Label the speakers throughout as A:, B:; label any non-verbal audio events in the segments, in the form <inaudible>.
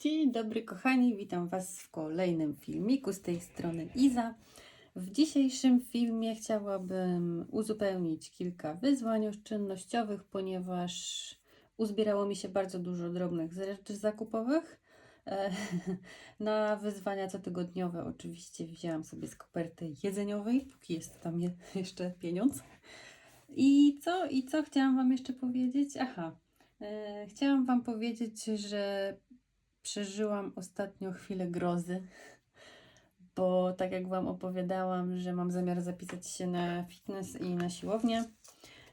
A: Dzień dobry kochani, witam Was w kolejnym filmiku z tej strony Iza. W dzisiejszym filmie chciałabym uzupełnić kilka wyzwań oszczędnościowych, ponieważ uzbierało mi się bardzo dużo drobnych rzeczy zakupowych. E, <laughs> na wyzwania cotygodniowe oczywiście wzięłam sobie z koperty jedzeniowej, póki jest tam je, <laughs> jeszcze pieniądz. I co, I co chciałam Wam jeszcze powiedzieć? Aha, e, Chciałam Wam powiedzieć, że przeżyłam ostatnio chwilę grozy, bo tak jak Wam opowiadałam, że mam zamiar zapisać się na fitness i na siłownię.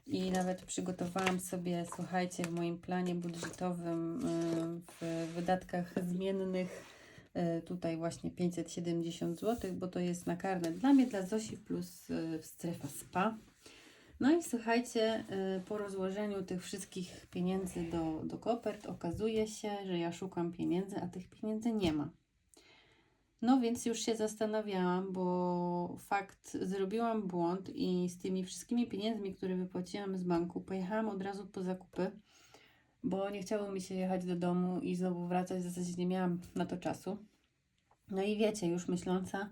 A: I nawet przygotowałam sobie, słuchajcie, w moim planie budżetowym y, w wydatkach zmiennych y, tutaj właśnie 570 zł, bo to jest na dla mnie, dla Zosi plus y, strefa spa. No i słuchajcie, y, po rozłożeniu tych wszystkich pieniędzy do, do kopert okazuje się, że ja szukam pieniędzy, a tych pieniędzy nie ma. No więc już się zastanawiałam, bo fakt, zrobiłam błąd i z tymi wszystkimi pieniędzmi, które wypłaciłam z banku, pojechałam od razu po zakupy, bo nie chciało mi się jechać do domu i znowu wracać, w zasadzie nie miałam na to czasu. No i wiecie, już myśląca,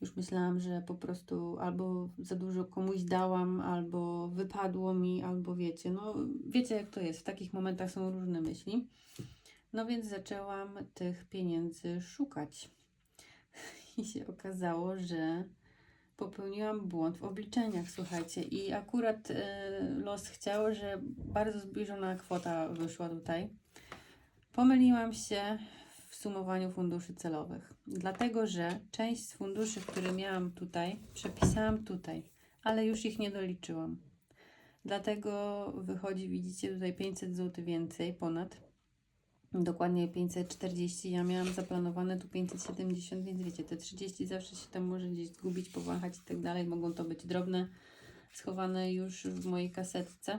A: już myślałam, że po prostu albo za dużo komuś dałam, albo wypadło mi, albo wiecie. No, wiecie jak to jest. W takich momentach są różne myśli. No więc zaczęłam tych pieniędzy szukać. <laughs> I się okazało, że popełniłam błąd w obliczeniach, słuchajcie. I akurat y, los chciał, że bardzo zbliżona kwota wyszła tutaj. Pomyliłam się, w sumowaniu funduszy celowych. Dlatego, że część z funduszy, które miałam tutaj, przepisałam tutaj, ale już ich nie doliczyłam. Dlatego wychodzi, widzicie, tutaj 500 zł więcej ponad. Dokładnie 540, ja miałam zaplanowane tu 570, więc wiecie, te 30 zawsze się tam może gdzieś zgubić, powahać i tak dalej. Mogą to być drobne, schowane już w mojej kasetce.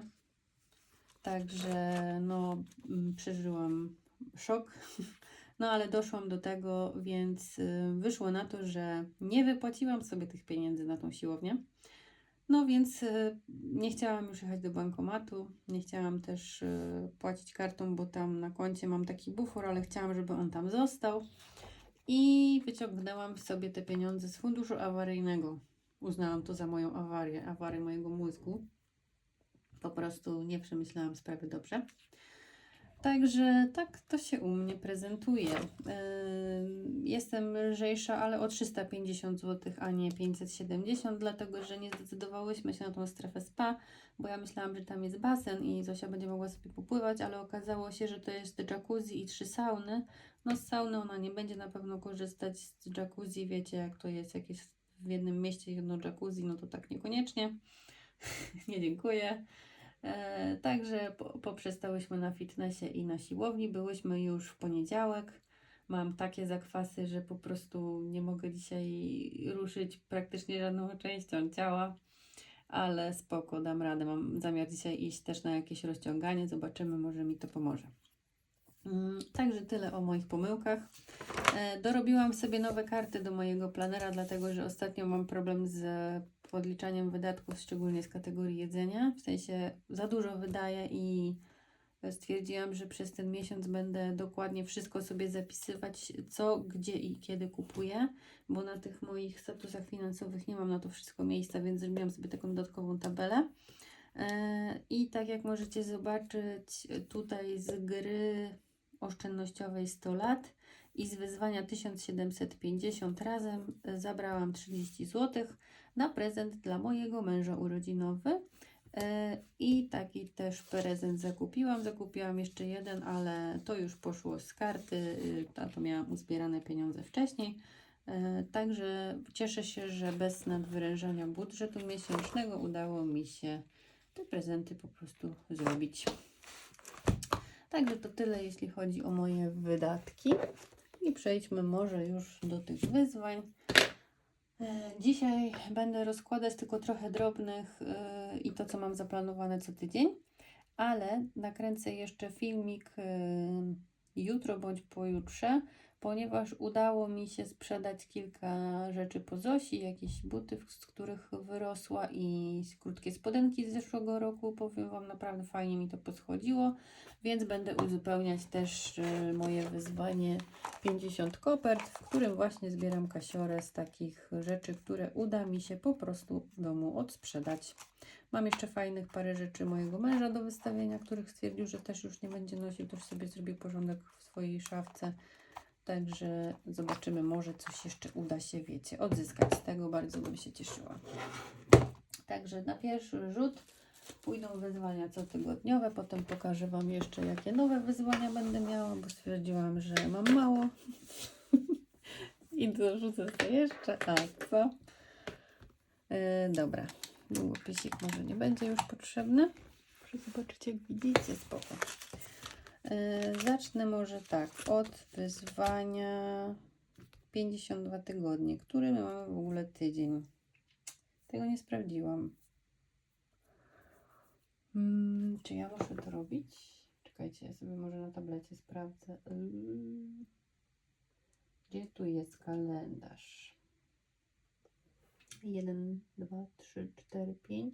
A: Także no, mm, przeżyłam szok <laughs> No ale doszłam do tego, więc y, wyszło na to, że nie wypłaciłam sobie tych pieniędzy na tą siłownię. No więc y, nie chciałam już jechać do bankomatu, nie chciałam też y, płacić kartą, bo tam na koncie mam taki bufor, ale chciałam, żeby on tam został. I wyciągnęłam sobie te pieniądze z funduszu awaryjnego. Uznałam to za moją awarię, awarię mojego mózgu. Po prostu nie przemyślałam sprawy dobrze. Także tak to się u mnie prezentuje. Jestem lżejsza, ale o 350 zł, a nie 570, dlatego że nie zdecydowałyśmy się na tą strefę spa, bo ja myślałam, że tam jest basen i Zosia będzie mogła sobie popływać, ale okazało się, że to jest jacuzzi i trzy sauny. No z sauny ona nie będzie na pewno korzystać z jacuzzi, wiecie jak to jest jakieś w jednym mieście jedno jacuzzi, no to tak niekoniecznie. <laughs> nie dziękuję. E, także poprzestałyśmy na fitnessie i na siłowni. Byłyśmy już w poniedziałek. Mam takie zakwasy, że po prostu nie mogę dzisiaj ruszyć praktycznie żadną częścią ciała, ale spoko, dam radę. Mam zamiar dzisiaj iść też na jakieś rozciąganie. Zobaczymy, może mi to pomoże. Mm, także tyle o moich pomyłkach. E, dorobiłam sobie nowe karty do mojego planera, dlatego że ostatnio mam problem z podliczaniem wydatków, szczególnie z kategorii jedzenia. W sensie za dużo wydaję i stwierdziłam, że przez ten miesiąc będę dokładnie wszystko sobie zapisywać, co, gdzie i kiedy kupuję, bo na tych moich statusach finansowych nie mam na to wszystko miejsca, więc zrobiłam sobie taką dodatkową tabelę. E, I tak jak możecie zobaczyć tutaj z gry oszczędnościowej 100 lat, i z wyzwania 1750 razem zabrałam 30 zł na prezent dla mojego męża urodzinowy. E, I taki też prezent zakupiłam. Zakupiłam jeszcze jeden, ale to już poszło z karty, y, a to miałam uzbierane pieniądze wcześniej. E, także cieszę się, że bez nadwyrężania budżetu miesięcznego udało mi się te prezenty po prostu zrobić. Także to tyle, jeśli chodzi o moje wydatki. I przejdźmy może już do tych wyzwań. E, dzisiaj będę rozkładać tylko trochę drobnych e, i to, co mam zaplanowane co tydzień, ale nakręcę jeszcze filmik e, jutro bądź pojutrze ponieważ udało mi się sprzedać kilka rzeczy po Zosi, jakieś buty, z których wyrosła i krótkie spodenki z zeszłego roku. Powiem Wam, naprawdę fajnie mi to poschodziło, więc będę uzupełniać też y, moje wyzwanie 50 kopert, w którym właśnie zbieram kasiorę z takich rzeczy, które uda mi się po prostu w domu odsprzedać. Mam jeszcze fajnych parę rzeczy mojego męża do wystawienia, których stwierdził, że też już nie będzie nosił, już sobie zrobił porządek w swojej szafce. Także zobaczymy, może coś jeszcze uda się, wiecie, odzyskać z tego. Bardzo bym się cieszyła. Także na pierwszy rzut pójdą wyzwania cotygodniowe. Potem pokażę Wam jeszcze, jakie nowe wyzwania będę miała, bo stwierdziłam, że mam mało. <laughs> I dorzucę to jeszcze. A, co? Yy, dobra. Długopisik może nie będzie już potrzebny. Zobaczycie, jak widzicie, spoko. E, zacznę może tak, od wyzwania 52 tygodnie. Który my mamy w ogóle tydzień? Tego nie sprawdziłam. Hmm, czy ja muszę to robić? Czekajcie, ja sobie może na tablecie sprawdzę. Yy, gdzie tu jest kalendarz? 1, 2, 3, 4, 5.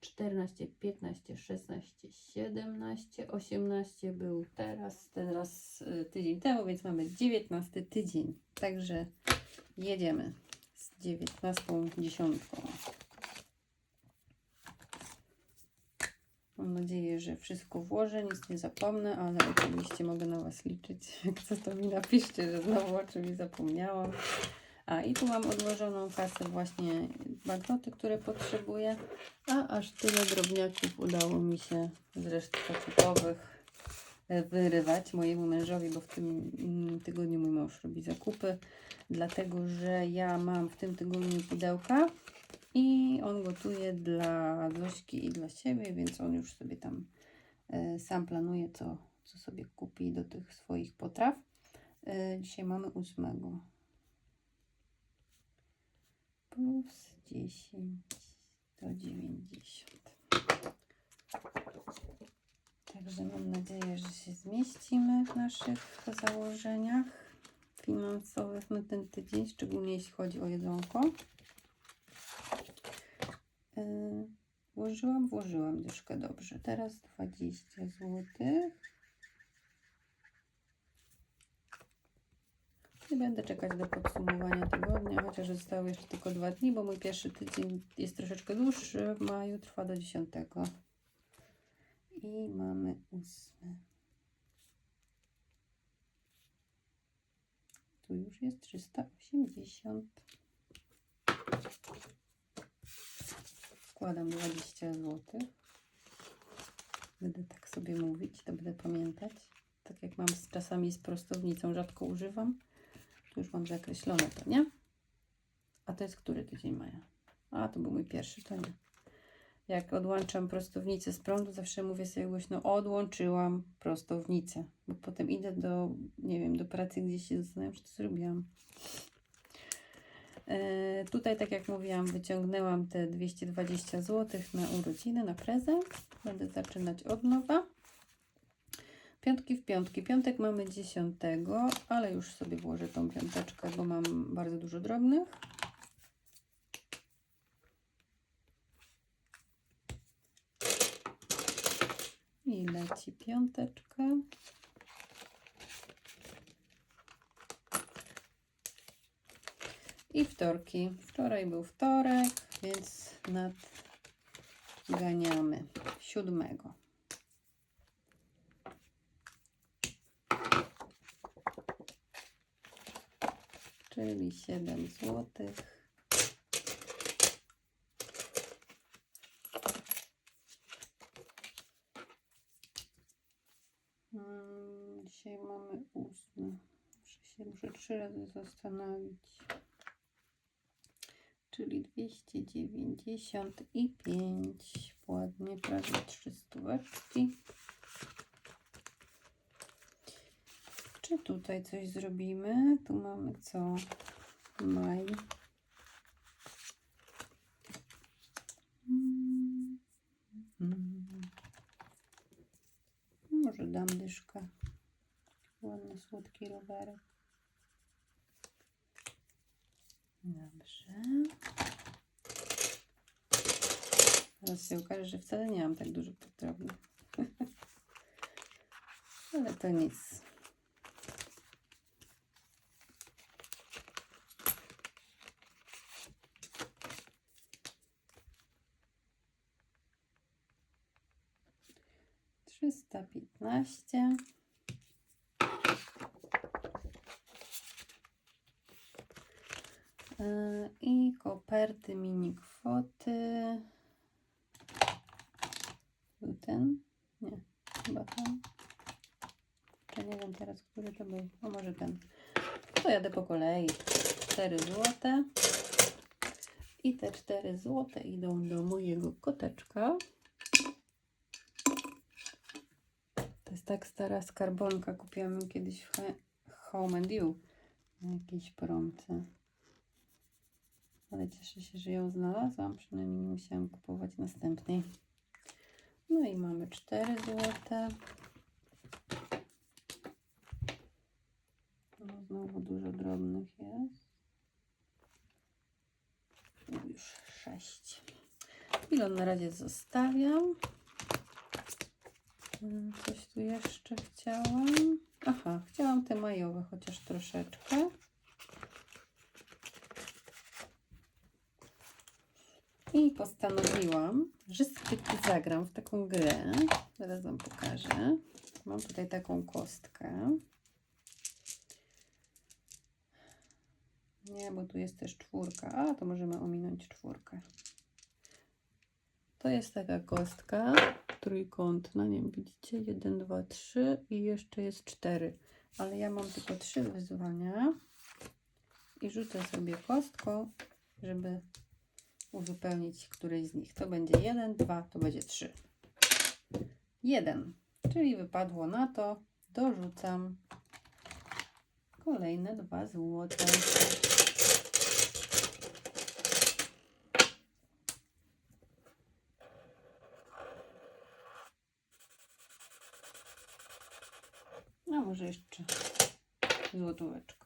A: 14, 15, 16, 17, 18 był teraz, teraz y, tydzień temu, więc mamy 19 tydzień. Także jedziemy z 19 dziesiątką. Mam nadzieję, że wszystko włożę, nic nie zapomnę, ale oczywiście mogę na Was liczyć. <laughs> Jak co to mi napiszcie, że znowu o czymś zapomniałam. A i tu mam odłożoną kasę właśnie banknoty, które potrzebuję. A aż tyle drobniaków udało mi się z reszty pakietowych e, wyrywać mojemu mężowi, bo w tym tygodniu mój mąż robi zakupy, dlatego że ja mam w tym tygodniu pudełka i on gotuje dla Zośki i dla siebie, więc on już sobie tam e, sam planuje, co, co sobie kupi do tych swoich potraw. E, dzisiaj mamy ósmego plus 10 to 90. Także mam nadzieję, że się zmieścimy w naszych założeniach finansowych na no ten tydzień, szczególnie jeśli chodzi o jedzonko. E, włożyłam, włożyłam troszkę dobrze. Teraz 20 złotych. i będę czekać do podsumowania chociaż zostały jeszcze tylko dwa dni, bo mój pierwszy tydzień jest troszeczkę dłuższy, w maju trwa do 10. I mamy ósmy. Tu już jest 380. Wkładam 20 zł. Będę tak sobie mówić, to będę pamiętać. Tak jak mam z, czasami z prostownicą, rzadko używam. Tu już mam zakreślone to, nie? A to jest który tydzień maja? A, to był mój pierwszy, to nie. Jak odłączam prostownicę z prądu, zawsze mówię sobie głośno, odłączyłam prostownicę. Bo potem idę do, nie wiem, do pracy, gdzieś się zastanawiam, czy to zrobiłam. E, tutaj, tak jak mówiłam, wyciągnęłam te 220 zł na urodziny, na prezent. Będę zaczynać od nowa. Piątki w piątki. Piątek mamy 10, ale już sobie włożę tą piąteczkę, bo mam bardzo dużo drobnych. I leci piąteczka. I wtorki. Wczoraj był wtorek, więc nadganiamy. Siódmego. Czyli siedem złotych. czyli razy zastanowić. Czyli 295. Ładnie, prawie 300. Czy tutaj coś zrobimy? Tu mamy co? Maj. Może dam dyszkę. Ładny, słodki rowerek. Dobrze. Teraz się okaże, że wcale nie mam tak dużo potrzebnych. <laughs> Ale to nic. Trzysta piętnaście. i koperty mini kwoty. Był ten? Nie, chyba ten. Ja nie wiem teraz, który to był. O, może ten. To jadę po kolei. 4 złote. I te 4 złote idą do mojego koteczka. To jest tak stara skarbonka. Kupiłam ją kiedyś w Home and You na jakiejś promce ale no cieszę się, że ją znalazłam, przynajmniej nie musiałam kupować następnej. No i mamy 4 złote. No, znowu dużo drobnych jest. No, już 6. Bilon na razie zostawiam. Hmm, coś tu jeszcze chciałam. Aha, chciałam te majowe chociaż troszeczkę. postanowiłam, że zagram w taką grę. Zaraz Wam pokażę. Mam tutaj taką kostkę. Nie, bo tu jest też czwórka. A, to możemy ominąć czwórkę. To jest taka kostka trójkątna. Nie wiem, widzicie? jeden, dwa, trzy i jeszcze jest cztery. Ale ja mam tylko trzy wyzwania. I rzucę sobie kostką, żeby uzupełnić któryś z nich. To będzie 1, 2, to będzie 3. 1, czyli wypadło na to, dorzucam kolejne dwa złote. A może jeszcze złotóweczko.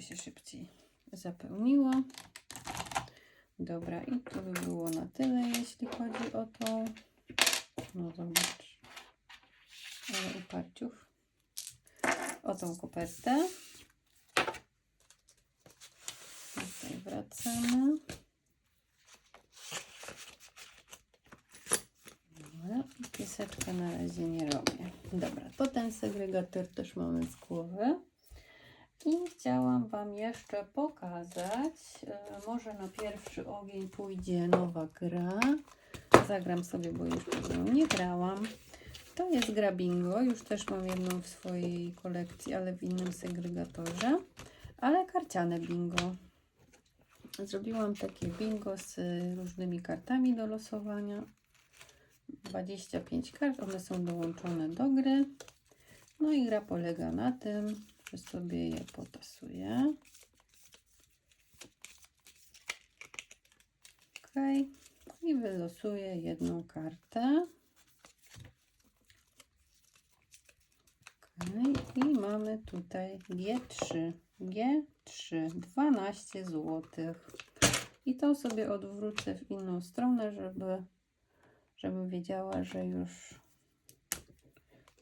A: żeby się szybciej zapełniło. Dobra, i to by było na tyle, jeśli chodzi o to. No zobacz. Ale uparciów. O tą kopertę. Tutaj wracamy. Dobra, na razie nie robię. Dobra, to ten segregator też mamy z głowy. I chciałam Wam jeszcze pokazać, e, może na pierwszy ogień pójdzie nowa gra. Zagram sobie, bo jeszcze z nie grałam. To jest gra bingo, już też mam jedną w swojej kolekcji, ale w innym segregatorze. Ale karciane bingo. Zrobiłam takie bingo z różnymi kartami do losowania. 25 kart, one są dołączone do gry. No i gra polega na tym, sobie je potasuję. Ok. I wylosuję jedną kartę. Ok. I mamy tutaj G3. G3. 12 zł. I to sobie odwrócę w inną stronę, żeby, żeby wiedziała, że już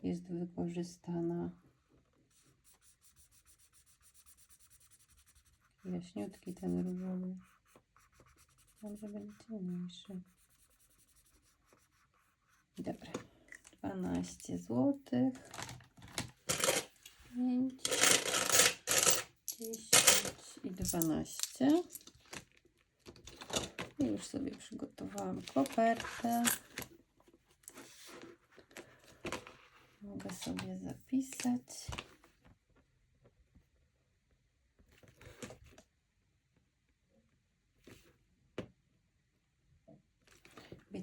A: jest wykorzystana. jaśniutki ten różowy. Może będzie ciemniejszy. Dobra. 12 zł. 5, 10 i 12. I już sobie przygotowałam kopertę. Mogę sobie zapisać.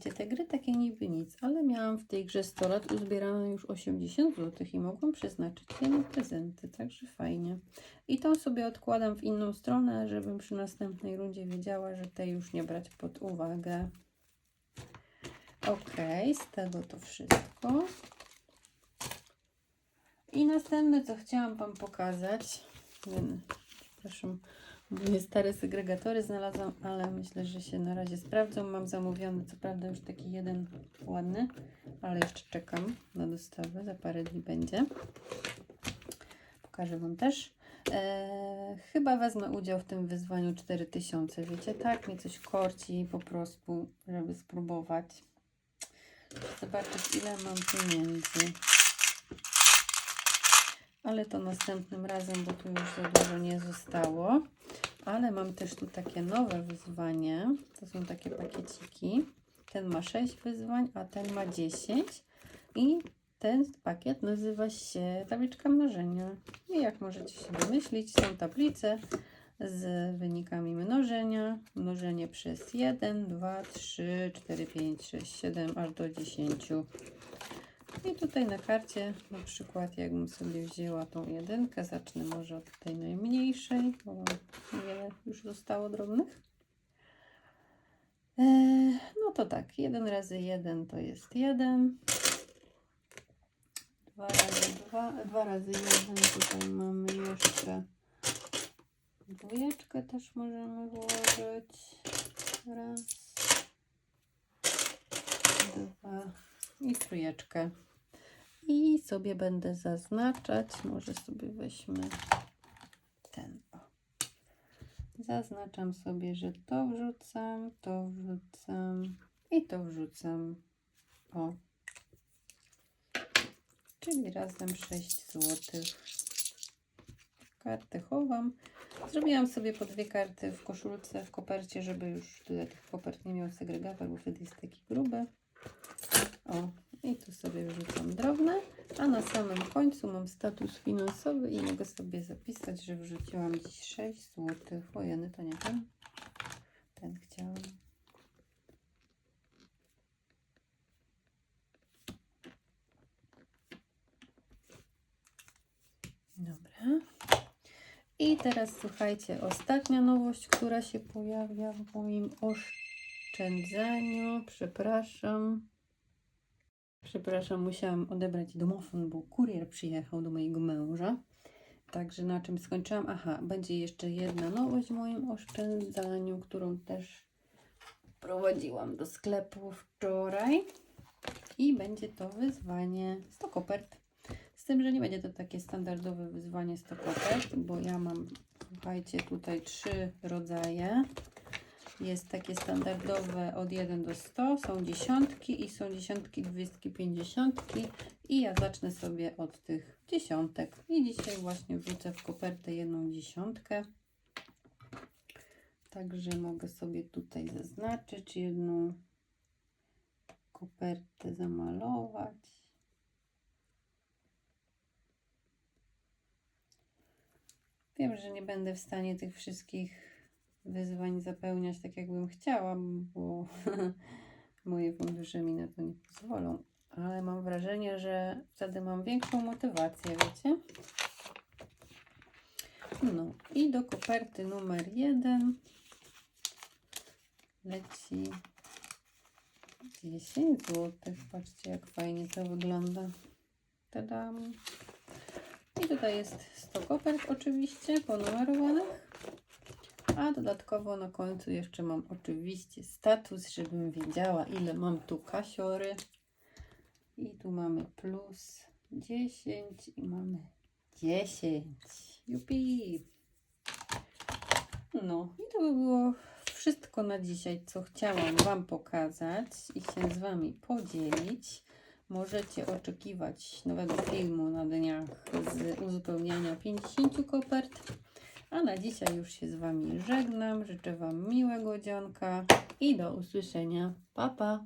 A: wiecie, te gry takie niby nic, ale miałam w tej grze 100 lat, uzbierałam już 80 zł i mogłam przeznaczyć je na prezenty, także fajnie. I tą sobie odkładam w inną stronę, żebym przy następnej rundzie wiedziała, że te już nie brać pod uwagę. Ok, z tego to wszystko. I następne, co chciałam Wam pokazać, przepraszam, Moje stare segregatory znalazłam, ale myślę, że się na razie sprawdzą. Mam zamówiony, co prawda już taki jeden ładny, ale jeszcze czekam na dostawę. Za parę dni będzie. Pokażę Wam też. Eee, chyba wezmę udział w tym wyzwaniu 4000. Wiecie, tak mnie coś korci po prostu, żeby spróbować. Zobaczyć, ile mam pieniędzy. Ale to następnym razem, bo tu już za dużo nie zostało. Ale mam też tu takie nowe wyzwanie. To są takie pakieciki. Ten ma 6 wyzwań, a ten ma 10. I ten pakiet nazywa się tabliczka mnożenia. I jak możecie się domyślić, są tablice z wynikami mnożenia. Mnożenie przez 1, 2, 3, 4, 5, 6, 7, aż do 10. I tutaj na karcie, na przykład jakbym sobie wzięła tą jedynkę, zacznę może od tej najmniejszej, bo niewiele już zostało drobnych. E, no to tak, 1 razy 1 to jest 1. 2 razy 2, 2 razy 1 tutaj mamy jeszcze dwójeczkę też możemy włożyć. Raz, dwa i trójeczkę sobie będę zaznaczać. Może sobie weźmy ten. Zaznaczam sobie, że to wrzucam, to wrzucam i to wrzucam. O. Czyli razem 6 złotych. Karty chowam. Zrobiłam sobie po dwie karty w koszulce, w kopercie, żeby już tyle tych kopert nie miał segregator, bo wtedy jest taki gruby. O, i tu sobie wrzucam drobne. A na samym końcu mam status finansowy i mogę sobie zapisać, że wrzuciłam dziś 6 zł. Ojeny, to nie ten. Ten chciałam. Dobra. I teraz słuchajcie, ostatnia nowość, która się pojawia w moim oszczędzaniu. Przepraszam. Przepraszam, musiałam odebrać domofon, bo kurier przyjechał do mojego męża. Także na czym skończyłam? Aha, będzie jeszcze jedna nowość w moim oszczędzaniu, którą też prowadziłam do sklepu wczoraj. I będzie to wyzwanie 100 kopert. Z tym, że nie będzie to takie standardowe wyzwanie 100 kopert, bo ja mam, słuchajcie, tutaj trzy rodzaje. Jest takie standardowe od 1 do 100, są dziesiątki i są dziesiątki, dwudziestki, pięćdziesiątki i ja zacznę sobie od tych dziesiątek. I dzisiaj właśnie wrzucę w kopertę jedną dziesiątkę. Także mogę sobie tutaj zaznaczyć jedną kopertę, zamalować. Wiem, że nie będę w stanie tych wszystkich wyzwań zapełniać tak, jakbym chciała, bo <laughs> moje fundusze mi na to nie pozwolą. Ale mam wrażenie, że wtedy mam większą motywację, wiecie? No i do koperty numer jeden leci 10 zł. Patrzcie, jak fajnie to wygląda. Tadam. I tutaj jest 100 kopert oczywiście ponumerowanych dodatkowo na końcu jeszcze mam oczywiście status, żebym wiedziała ile mam tu kasiory. I tu mamy plus 10 i mamy 10. Jupi! No i to by było wszystko na dzisiaj, co chciałam Wam pokazać i się z Wami podzielić. Możecie oczekiwać nowego filmu na dniach z uzupełniania 50 kopert. A na dzisiaj już się z Wami żegnam. Życzę Wam miłego dzionka i do usłyszenia. Pa, pa!